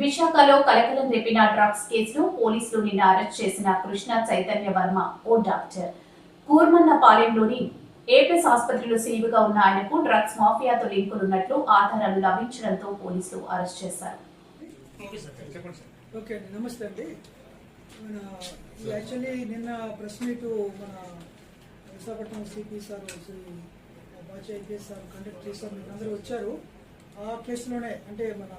విశాఖలో కలకలం రేపిన డ్రగ్స్ కేసులో పోలీసులు నిన్న అరెస్ట్ చేసిన కృష్ణ చైతన్య వర్మ ఓ డాక్టర్. కూర్మన్నపాలెంలోని ఏపీఎస్ ఆసుపత్రిలో సిలివిగా ఉన్న ఆయనకు డ్రగ్స్ మాఫియాతో లింకులున్నట్లు ఆధారాలు లభించడంతో పోలీసులు అరెస్ట్ చేశారు. ఓకే సార్ చెప్పండి సార్ ఓకే అండి నమస్తే అండి. మన యాక్చువల్లీ నిన్న ప్రెస్ మీట్ మన Visakhapatnam CP sir Shri Bachi IPS sir conduct చేశారు. అందరూ వచ్చారు. ఆ కేసులోనే అంటే మన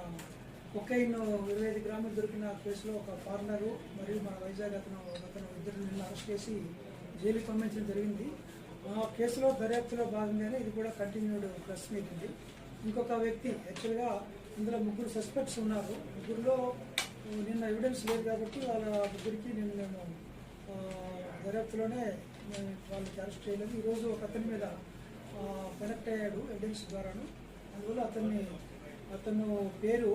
కొకైన్ ఇరవై ఐదు గ్రాములు దొరికిన కేసులో ఒక ఫారినరు మరియు మన వైజాగ్ అతను అతను ఇద్దరు నిన్న అరెస్ట్ చేసి జైలుకి పంపించడం జరిగింది. ఆ కేసులో దర్యాప్తులో భాగంగానే ఇది కూడా కంటిన్యూడ్ ప్రెస్ మీట్ ఉంది ఇంకొక వ్యక్తి యాక్చువల్గా ఇందులో ముగ్గురు సస్పెక్ట్స్ ఉన్నారు. ముగ్గురులో నిన్న ఎవిడెన్స్ లేదు కాబట్టి వాళ్ళ ముగ్గురికి నేను మేము దర్యాప్తులోనే మేము వాళ్ళకి అరెస్ట్ చేయలేదు. ఈరోజు ఒక అతని మీద కనెక్ట్ అయ్యాడు ఎవిడెన్స్ ద్వారాను. అందువల్ల అతన్ని అతను పేరు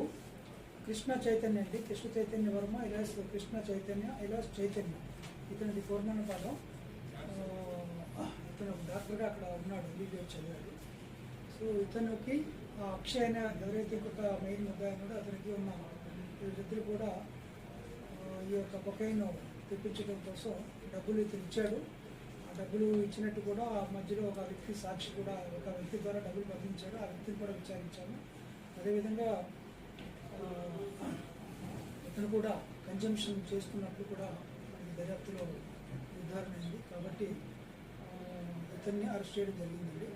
కృష్ణ చైతన్య అండి. కృష్ణ చైతన్య వర్మ ఇలాస్ కృష్ణ చైతన్య ఇలాస్ చైతన్య. ఇతనిది పూర్ణన పదం. ఇతను డాక్టర్గా అక్కడ ఉన్నాడు ఎంబీబీఎస్ చదివాడు. సో ఇతనికి ఆ అక్షయ్ అనే ఎవరైతే ఇంకొక మెయిన్ ముద్దాయి ఉన్నాడో అతనికి ఉన్న వీళ్ళిద్దరు కూడా ఈ యొక్క కొకైన్ తెప్పించడం కోసం డబ్బులు ఇతను ఇచ్చాడు. ఆ డబ్బులు ఇచ్చినట్టు కూడా ఆ మధ్యలో ఒక వ్యక్తి సాక్షి కూడా ఒక వ్యక్తి ద్వారా డబ్బులు పంపించాడు. ఆ వ్యక్తిని కూడా విచారించాము. అదేవిధంగా కూడా కన్జంప్షన్ చేస్తున్నట్లు కూడా ఈ దర్యాప్తులో నిర్ధారణ అయింది. కాబట్టి ఇతన్ని అరెస్ట్ చేయడం జరిగిందండి.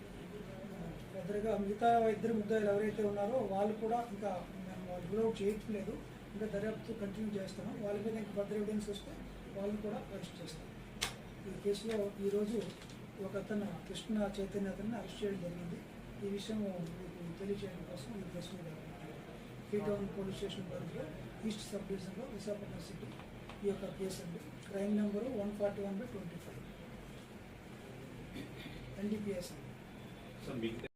ఎదురుగా మిగతా ఇద్దరు ముద్దాయిలు ఎవరైతే ఉన్నారో వాళ్ళు కూడా ఇంకా మేము వాళ్ళు రూల్ అవుట్ చేయట్లేదు ఇంకా దర్యాప్తు కంటిన్యూ చేస్తున్నాం. వాళ్ళ మీద ఇంకా భద్ర ఎవిడెన్స్ వస్తే వాళ్ళని కూడా అరెస్ట్ చేస్తాం. ఈ కేసులో ఈరోజు ఒక అతను కృష్ణ చైతన్య అతన్ని అరెస్ట్ చేయడం జరిగింది. ఈ విషయం మీకు తెలియజేయడం కోసం ఈ ప్రెస్ మీద టౌన్ పోలీస్ స్టేషన్ పరిధిలో ఈస్ట్ సబ్ డివిజన్లో విశాఖపట్నం సిటీ ఈ యొక్క కేసు అండి. Crime number one forty one by twenty five. NDPS అండి.